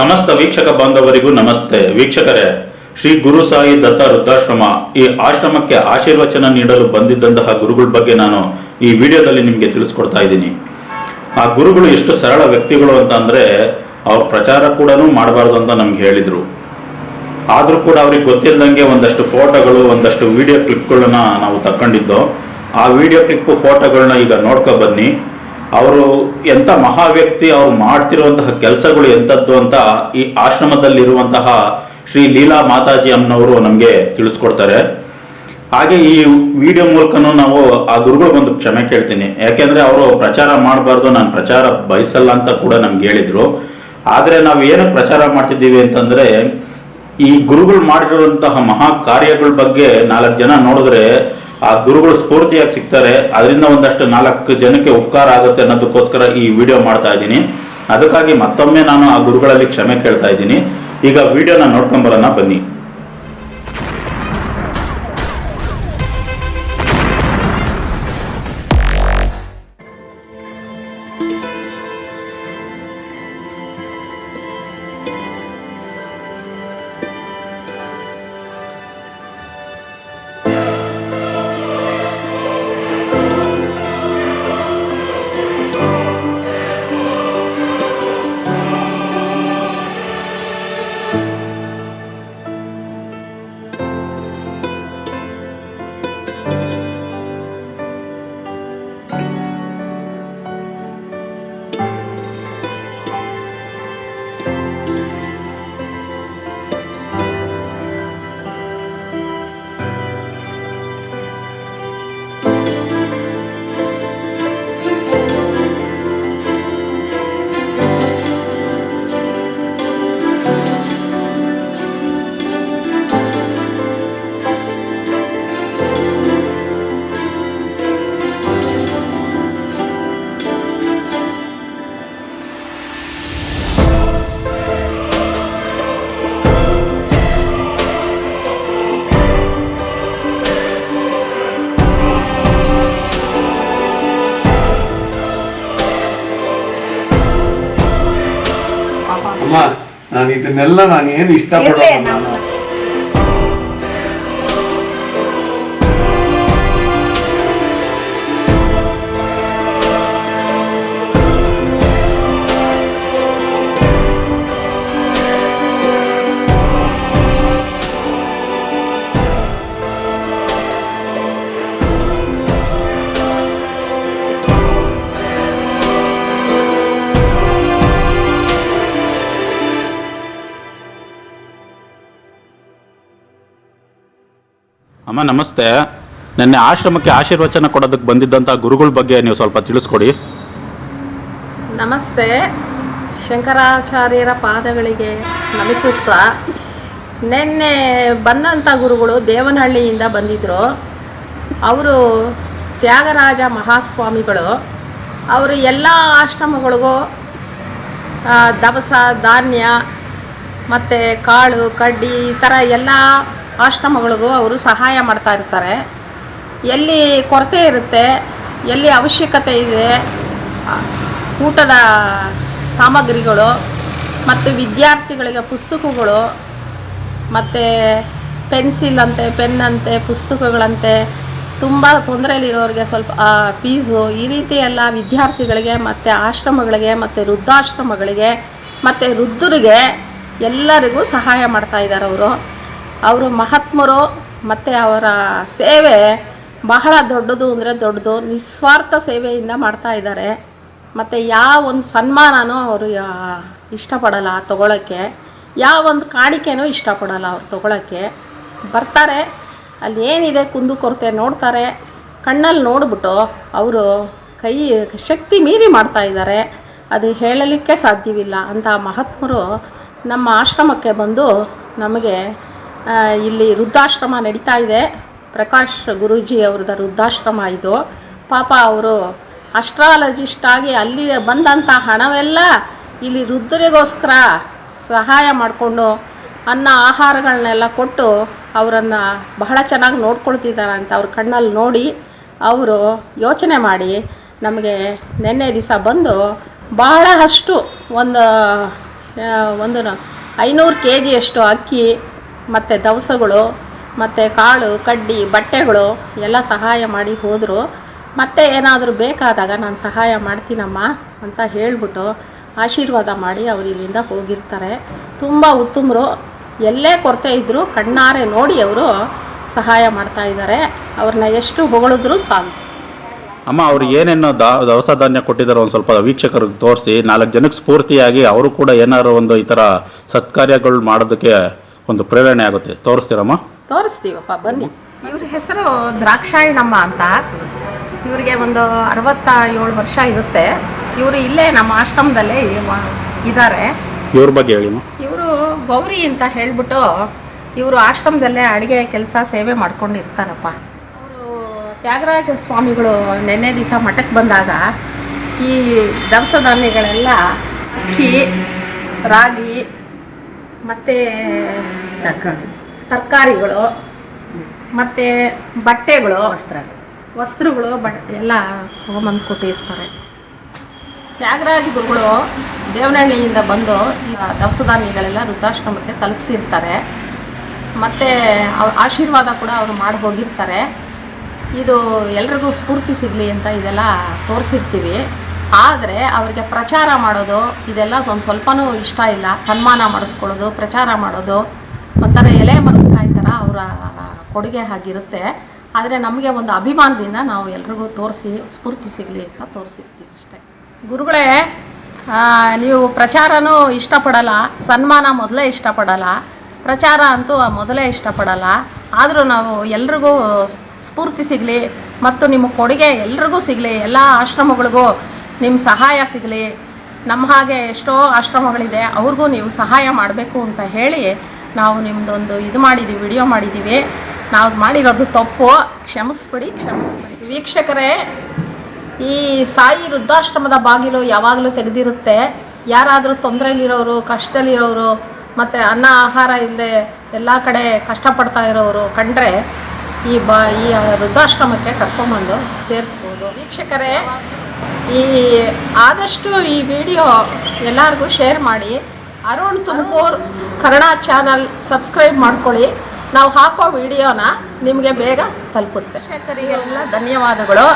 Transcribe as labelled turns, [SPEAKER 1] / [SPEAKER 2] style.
[SPEAKER 1] ಸಮಸ್ತ ವೀಕ್ಷಕ ಬಾಂಧವರಿಗೂ ನಮಸ್ತೆ. ವೀಕ್ಷಕರೇ, ಶ್ರೀ ಗುರು ಸಾಯಿ ದತ್ತ ವೃದ್ಧಾಶ್ರಮ ಈ ಆಶ್ರಮಕ್ಕೆ ಆಶೀರ್ವಚನ ನೀಡಲು ಬಂದಿದ್ದಂತಹ ಗುರುಗಳ ಬಗ್ಗೆ ನಾನು ಈ ವಿಡಿಯೋದಲ್ಲಿ ನಿಮಗೆ ತಿಳಿಸ್ಕೊಡ್ತಾ ಇದ್ದೀನಿ. ಆ ಗುರುಗಳು ಎಷ್ಟು ಸರಳ ವ್ಯಕ್ತಿಗಳು ಅಂತ ಅಂದ್ರೆ ಅವ್ರ ಪ್ರಚಾರ ಕೂಡ ಮಾಡಬಾರ್ದು ಅಂತ ನಮ್ಗೆ ಹೇಳಿದ್ರು. ಆದ್ರೂ ಕೂಡ ಅವ್ರಿಗೆ ಗೊತ್ತಿಲ್ಲದಂಗೆ ಒಂದಷ್ಟು ಫೋಟೋಗಳು, ಒಂದಷ್ಟು ವಿಡಿಯೋ ಕ್ಲಿಪ್ಗಳನ್ನ ನಾವು ತಕ್ಕೊಂಡಿದ್ದು, ಆ ವಿಡಿಯೋ ಕ್ಲಿಪ್ ಫೋಟೋಗಳನ್ನ ಈಗ ನೋಡ್ಕೊ ಬನ್ನಿ. ಅವರು ಎಂಥ ಮಹಾ ವ್ಯಕ್ತಿ ಅವ್ರು ಮಾಡ್ತಿರುವಂತಹ ಕೆಲಸಗಳು ಎಂಥದ್ದು ಅಂತ ಈ ಆಶ್ರಮದಲ್ಲಿರುವಂತಹ ಶ್ರೀ ಲೀಲಾ ಮಾತಾಜಿ ಅಮ್ಮನವರು ನಮಗೆ ತಿಳಿಸ್ಕೊಡ್ತಾರೆ. ಹಾಗೆ ಈ ವಿಡಿಯೋ ಮೂಲಕನೂ ನಾವು ಆ ಗುರುಗಳು ಒಂದು ಕ್ಷಮೆ ಕೇಳ್ತೀನಿ. ಯಾಕೆಂದ್ರೆ ಅವರು ಪ್ರಚಾರ ಮಾಡಬಾರ್ದು, ನಾನು ಪ್ರಚಾರ ಬಯಸಲ್ಲ ಅಂತ ಕೂಡ ನಮ್ಗೆ ಹೇಳಿದ್ರು. ಆದರೆ ನಾವು ಏನು ಪ್ರಚಾರ ಮಾಡ್ತಿದ್ದೀವಿ ಅಂತಂದ್ರೆ, ಈ ಗುರುಗಳು ಮಾಡಿರುವಂತಹ ಮಹಾ ಕಾರ್ಯಗಳ ಬಗ್ಗೆ ನಾಲ್ಕು ಜನ ನೋಡಿದ್ರೆ ಆ ಗುರುಗಳು ಸ್ಫೂರ್ತಿಯಾಗಿ ಸಿಗ್ತಾರೆ. ಅದರಿಂದ ಒಂದಷ್ಟು ನಾಲ್ಕು ಜನಕ್ಕೆ ಉಪಕಾರ ಆಗುತ್ತೆ ಅನ್ನೋದಕ್ಕೋಸ್ಕರ ಈ ವಿಡಿಯೋ ಮಾಡ್ತಾ ಇದ್ದೀನಿ. ಅದಕ್ಕಾಗಿ ಮತ್ತೊಮ್ಮೆ ನಾನು ಆ ಗುರುಗಳಲ್ಲಿ ಕ್ಷಮೆ ಕೇಳ್ತಾ ಇದ್ದೀನಿ. ಈಗ ವಿಡಿಯೋನ ನೋಡ್ಕೊಂಬರೋಣ ಬನ್ನಿ.
[SPEAKER 2] ಅಮ್ಮ ನಾನು ಇದನ್ನೆಲ್ಲ ನಾನು. ಏನು ಇಷ್ಟಪಡೋದು
[SPEAKER 1] ನಮಸ್ತೆ. ನಿನ್ನೆ ಆಶ್ರಮಕ್ಕೆ ಆಶೀರ್ವಚನ ಕೊಡೋದಕ್ಕೆ ಬಂದಿದ್ದಂಥ ಗುರುಗಳ ಬಗ್ಗೆ ನೀವು ಸ್ವಲ್ಪ ತಿಳಿಸ್ಕೊಡಿ.
[SPEAKER 3] ನಮಸ್ತೆ. ಶಂಕರಾಚಾರ್ಯರ ಪಾದಗಳಿಗೆ ನಮಿಸುತ್ತಾ, ನಿನ್ನೆ ಬಂದಂಥ ಗುರುಗಳು ದೇವನಹಳ್ಳಿಯಿಂದ ಬಂದಿದ್ದರು ಅವರು ತ್ಯಾಗರಾಜ ಮಹಾಸ್ವಾಮಿಗಳು. ಅವರು ಎಲ್ಲ ಆಶ್ರಮಗಳಿಗೂ ದವಸ, ಧಾನ್ಯ, ಮತ್ತು ಕಾಳು, ಕಡ್ಡಿ ಈ ಥರ ಎಲ್ಲ ಆಶ್ರಮಗಳಿಗೂ ಅವರು ಸಹಾಯ ಮಾಡ್ತಾ ಇರ್ತಾರೆ. ಎಲ್ಲಿ ಕೊರತೆ ಇರುತ್ತೆ, ಎಲ್ಲಿ ಅವಶ್ಯಕತೆ ಇದೆ ಊಟದ ಸಾಮಗ್ರಿಗಳು ಮತ್ತು ವಿದ್ಯಾರ್ಥಿಗಳಿಗೆ ಪುಸ್ತಕಗಳು ಮತ್ತು ಪೆನ್ಸಿಲ್ ಅಂತೆ, ಪೆನ್ ಅಂತೆ, ಪುಸ್ತಕಗಳಂತೆ ತುಂಬ ತೊಂದರೆಯಲ್ಲಿರೋರಿಗೆ ಸ್ವಲ್ಪ ಫೀಸು ಈ ರೀತಿ ಎಲ್ಲ ವಿದ್ಯಾರ್ಥಿಗಳಿಗೆ ಮತ್ತು ಆಶ್ರಮಗಳಿಗೆ ಮತ್ತು ವೃದ್ಧಾಶ್ರಮಗಳಿಗೆ ಮತ್ತು ವೃದ್ಧರಿಗೆ ಎಲ್ಲರಿಗೂ ಸಹಾಯ ಮಾಡ್ತಾ ಇದ್ದಾರೆ ಅವರು. ಅವರು ಮಹಾತ್ಮರು ಮತ್ತು ಅವರ ಸೇವೆ ಬಹಳ ದೊಡ್ಡದು ಅಂದರೆ ದೊಡ್ಡದು. ನಿಸ್ವಾರ್ಥ ಸೇವೆಯಿಂದ ಮಾಡ್ತಾ ಇದ್ದಾರೆ. ಮತ್ತು ಯಾವ ಒಂದು ಸನ್ಮಾನನೂ ಅವರು ಇಷ್ಟಪಡಲ್ಲ ತಗೊಳ್ಳೋಕ್ಕೆ ಯಾವ ಒಂದು ಕಾಣಿಕೆನೂ ಇಷ್ಟಪಡಲ್ಲ ಅವ್ರು ತಗೊಳ್ಳೋಕ್ಕೆ ಬರ್ತಾರೆ, ಅಲ್ಲಿ ಏನಿದೆ ಕುಂದು ಕೊರತೆ ನೋಡ್ತಾರೆ. ಕಣ್ಣಲ್ಲಿ ನೋಡಿಬಿಟ್ಟು ಅವರು ಕೈ, ಶಕ್ತಿ ಮೀರಿ ಮಾಡ್ತಾ ಇದ್ದಾರೆ. ಅದು ಹೇಳಲಿಕ್ಕೆ ಸಾಧ್ಯವಿಲ್ಲ. ಅಂತ ಮಹಾತ್ಮರು ನಮ್ಮ ಆಶ್ರಮಕ್ಕೆ ಬಂದು ನಮಗೆ ಇಲ್ಲಿ ವೃದ್ಧಾಶ್ರಮ ನಡೀತಾ ಇದೆ. ಪ್ರಕಾಶ್ ಗುರೂಜಿ ಅವ್ರದ್ದು ವೃದ್ಧಾಶ್ರಮ ಇದು. ಪಾಪ ಅವರು ಅಸ್ಟ್ರಾಲಜಿಸ್ಟ್ ಆಗಿ ಅಲ್ಲಿ ಬಂದಂಥ ಹಣವೆಲ್ಲ ಇಲ್ಲಿ ವೃದ್ಧರಿಗೋಸ್ಕರ ಸಹಾಯ ಮಾಡಿಕೊಂಡು ಅನ್ನ ಆಹಾರಗಳನ್ನೆಲ್ಲ ಕೊಟ್ಟು ಅವರನ್ನು ಬಹಳ ಚೆನ್ನಾಗಿ ನೋಡ್ಕೊಳ್ತಿದ್ದಾರೆ ಅಂತ ಅವ್ರ ಕಣ್ಣಲ್ಲಿ ನೋಡಿ ಅವರು ಯೋಚನೆ ಮಾಡಿ ನಮಗೆ ನಿನ್ನೆ ದಿವಸ ಬಂದು ಬಹಳಷ್ಟು ಒಂದು ಒಂದು ಐನೂರು ಕೆ ಜಿಯಷ್ಟು ಅಕ್ಕಿ ಮತ್ತು ದವಸಗಳು, ಮತ್ತು ಕಾಳು, ಕಡ್ಡಿ, ಬಟ್ಟೆಗಳು ಎಲ್ಲ ಸಹಾಯ ಮಾಡಿ ಹೋದರು. ಮತ್ತೆ ಏನಾದರೂ ಬೇಕಾದಾಗ ನಾನು ಸಹಾಯ ಮಾಡ್ತೀನಮ್ಮ ಅಂತ ಹೇಳಿಬಿಟ್ಟು ಆಶೀರ್ವಾದ ಮಾಡಿ ಅವರು ಇಲ್ಲಿಂದ ಹೋಗಿರ್ತಾರೆ. ತುಂಬ ಉತ್ತಮರು, ಎಲ್ಲೇ ಕೊರತೆ ಇದ್ದರೂ ಕಣ್ಣಾರೆ ನೋಡಿ ಅವರು ಸಹಾಯ ಮಾಡ್ತಾ ಇದ್ದಾರೆ. ಅವ್ರನ್ನ ಎಷ್ಟು ಹೊಗಳಿದ್ರು ಸಾಕು.
[SPEAKER 1] ಅಮ್ಮ, ಅವ್ರು ಏನೇನೋ ದವಸ ಧಾನ್ಯ ಕೊಟ್ಟಿದ್ದಾರೆ ಒಂದು ಸ್ವಲ್ಪ ವೀಕ್ಷಕರಿಗೆ ತೋರಿಸಿ, ನಾಲ್ಕು ಜನಕ್ಕೆ ಸ್ಫೂರ್ತಿಯಾಗಿ ಅವರು ಕೂಡ ಏನಾದ್ರು ಒಂದು ಈ ಥರ ಸತ್ಕಾರ್ಯಗಳು ಮಾಡೋದಕ್ಕೆ ಒಂದು ಪ್ರೇರಣೆ ಆಗುತ್ತೆ. ತೋರಿಸ್ತೀರಮ್ಮ?
[SPEAKER 3] ತೋರಿಸ್ತೀವಪ್ಪ ಬನ್ನಿ. ಇವ್ರ ಹೆಸರು ದ್ರಾಕ್ಷಾಯಣಮ್ಮ ಅಂತ. ಇವರಿಗೆ ಒಂದು ಅರವತ್ತ ಏಳು ವರ್ಷ ಇರುತ್ತೆ. ಇವರು ಇಲ್ಲೇ ನಮ್ಮ ಆಶ್ರಮದಲ್ಲೇ ಇದ್ದಾರೆ
[SPEAKER 1] ಇವ್ರ ಬಗ್ಗೆ ಹೇಳಿ
[SPEAKER 3] ಇವರು ಗೌರಿ ಅಂತ ಹೇಳ್ಬಿಟ್ಟು ಇವರು ಆಶ್ರಮದಲ್ಲೇ ಅಡುಗೆ ಕೆಲಸ ಸೇವೆ ಮಾಡ್ಕೊಂಡಿರ್ತಾರಪ್ಪ. ಅವರು ತ್ಯಾಗರಾಜ ಸ್ವಾಮಿಗಳು ನೆನ್ನೆ ದಿವಸ ಮಠಕ್ಕೆ ಬಂದಾಗ ಈ ದವಸ ಧಾನ್ಯಗಳೆಲ್ಲ ಅಕ್ಕಿ ರಾಗಿ ಮತ್ತು ತರಕಾರಿಗಳು ಮತ್ತು ಬಟ್ಟೆಗಳು ವಸ್ತ್ರ. ವಸ್ತ್ರಗಳು ಬಟ್ ಎಲ್ಲ ತೊಗೊಂಬಂದು ಕೊಟ್ಟಿರ್ತಾರೆ. ತ್ಯಾಗರಾಜ ಗುರುಗಳು ದೇವನಹಳ್ಳಿಯಿಂದ ಬಂದು ಈ ದವಸ ಧಾನ್ಯಗಳೆಲ್ಲ ವೃದ್ಧಾಶ್ರಮಕ್ಕೆ ತಲುಪಿಸಿರ್ತಾರೆ. ಮತ್ತು ಅವ್ರ ಆಶೀರ್ವಾದ ಕೂಡ ಅವರು ಮಾಡಿ ಹೋಗಿರ್ತಾರೆ ಇದು ಎಲ್ರಿಗೂ ಸ್ಫೂರ್ತಿ ಸಿಗಲಿ ಅಂತ ಇದೆಲ್ಲ ತೋರಿಸಿರ್ತೀವಿ. ಆದರೆ ಅವರಿಗೆ ಪ್ರಚಾರ ಮಾಡೋದು ಇದೆಲ್ಲ ಒಂದು ಸ್ವಲ್ಪನೂ ಇಷ್ಟ ಇಲ್ಲ. ಸನ್ಮಾನ ಮಾಡಿಸ್ಕೊಳ್ಳೋದು, ಪ್ರಚಾರ ಮಾಡೋದು. ಒಂಥರ ಎಲೆ ಮರಕಾಯಿ ಥರ ಅವರ ಕೊಡುಗೆ ಆಗಿರುತ್ತೆ. ಆದರೆ ನಮಗೆ ಒಂದು ಅಭಿಮಾನದಿಂದ ನಾವು ಎಲ್ರಿಗೂ ತೋರಿಸಿ, ಸ್ಫೂರ್ತಿ ಸಿಗಲಿ ಅಂತ ತೋರಿಸಿರ್ತೀವಿ ಅಷ್ಟೇ. ಗುರುಗಳೇ ನೀವು ಪ್ರಚಾರನೂ ಇಷ್ಟಪಡಲ್ಲ, ಸನ್ಮಾನ ಮೊದಲೇ ಇಷ್ಟಪಡಲ್ಲ, ಪ್ರಚಾರ ಅಂತೂ ಮೊದಲೇ ಇಷ್ಟಪಡಲ್ಲ. ಆದರೂ ನಾವು ಎಲ್ರಿಗೂ ಸ್ಫೂರ್ತಿ ಸಿಗಲಿ ಮತ್ತು ನಿಮ್ಮ ಕೊಡುಗೆ ಎಲ್ರಿಗೂ ಸಿಗಲಿ, ಎಲ್ಲ ಆಶ್ರಮಗಳಿಗೂ ನಿಮ್ಮ ಸಹಾಯ ಸಿಗಲಿ. ನಮ್ಮ ಹಾಗೆ ಎಷ್ಟೋ ಆಶ್ರಮಗಳಿದೆ, ಅವ್ರಿಗೂ ನೀವು ಸಹಾಯ ಮಾಡಬೇಕು ಅಂತ ಹೇಳಿ ನಾವು ನಿಮ್ಮದೊಂದು ಇದು ಮಾಡಿದ್ದೀವಿ ವಿಡಿಯೋ ಮಾಡಿದ್ದೀವಿ ನಾವು ಮಾಡಿರೋದು ತಪ್ಪು. ಕ್ಷಮಿಸ್ಬಿಡಿ ಕ್ಷಮಿಸ್ಬಿಡಿ. ವೀಕ್ಷಕರೇ, ಈ ಸಾಯಿ ವೃದ್ಧಾಶ್ರಮದ ಬಾಗಿಲು ಯಾವಾಗಲೂ ತೆಗೆದಿರುತ್ತೆ. ಯಾರಾದರೂ ತೊಂದರೆಯಲ್ಲಿರೋರು ಕಷ್ಟದಲ್ಲಿರೋರು, ಮತ್ತು ಅನ್ನ, ಆಹಾರ ಇಲ್ಲದೆ ಎಲ್ಲ ಕಡೆ ಕಷ್ಟಪಡ್ತಾ ಇರೋರು ಕಂಡ್ರೆ ಈ ಬಾ, ಈ ವೃದ್ಧಾಶ್ರಮಕ್ಕೆ ಕರ್ಕೊಂಬಂದು ಸೇರಿಸ್ಬೋದು. ವೀಕ್ಷಕರೇ, ಈ ಆದಷ್ಟು ಈ ವಿಡಿಯೋ ಎಲ್ಲರಿಗೂ ಶೇರ್ ಮಾಡಿ. ಅರುಣ್ ತುಮಕೂರು ಕನ್ನಡ ಚಾನಲ್ ಸಬ್ಸ್ಕ್ರೈಬ್ ಮಾಡ್ಕೊಳ್ಳಿ. ನಾವು ಹಾಕೋ ವಿಡಿಯೋನ ನಿಮಗೆ ಬೇಗ ತಲುಪುತ್ತೆ. ವೀಕ್ಷಕರಿಗೆಲ್ಲ ಧನ್ಯವಾದಗಳು.